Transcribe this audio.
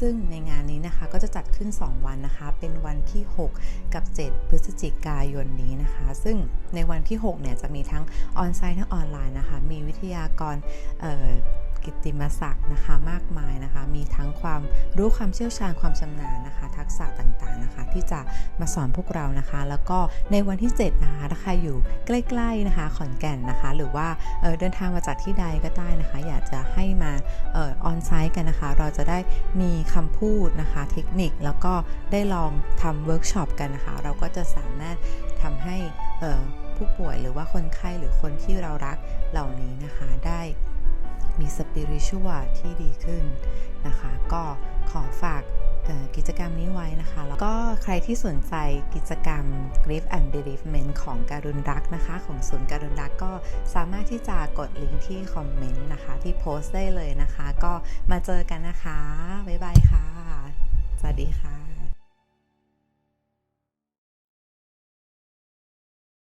ซึ่งในงานนี้นะคะก็จะจัดขึ้น 2 วันนะคะ เป็นวันที่ 6 กับ 7 พฤศจิกายนนี้นะคะ ซึ่งในวันที่ 6 เนี่ยจะมีทั้งออนไซต์ทั้งออนไลน์นะคะ มีวิทยากร กิตติมศักดิ์นะคะมากมายนะคะ มีทั้งความรู้ความเชี่ยวชาญความชำนาญนะคะ ทักษะต่างๆนะคะ ที่จะมาสอนพวกเรานะคะ แล้วก็ในวันที่ 7 นะคะถ้าใครอยู่ใกล้ๆนะคะขอนแก่นนะคะ หรือว่าเเดินทางมาจากที่ใดก็ได้นะคะ อยากจะให้มาออนไซต์กันนะคะ เราจะได้มีคำพูดนะคะ เทคนิคแล้วก็ได้ลองทำเวิร์กช็อปกันนะคะ เราก็จะสามารถทำให้ผู้ป่วยหรือว่าคนไข้หรือคนที่เรารักเหล่านี้นะคะได้ มีสปิริชัวที่ดีขึ้นนะคะ ก็ขอฝากกิจกรรมนี้ไว้นะคะ แล้วก็ใครที่สนใจกิจกรรม Grief and Bereavement ของการุณรักนะคะ ของศูนย์การุณรักก็สามารถที่จะกดลิงก์ที่คอมเมนต์นะคะ ที่โพสต์ได้เลยนะคะ ก็มาเจอกันนะคะ บ๊ายบายค่ะ สวัสดีค่ะ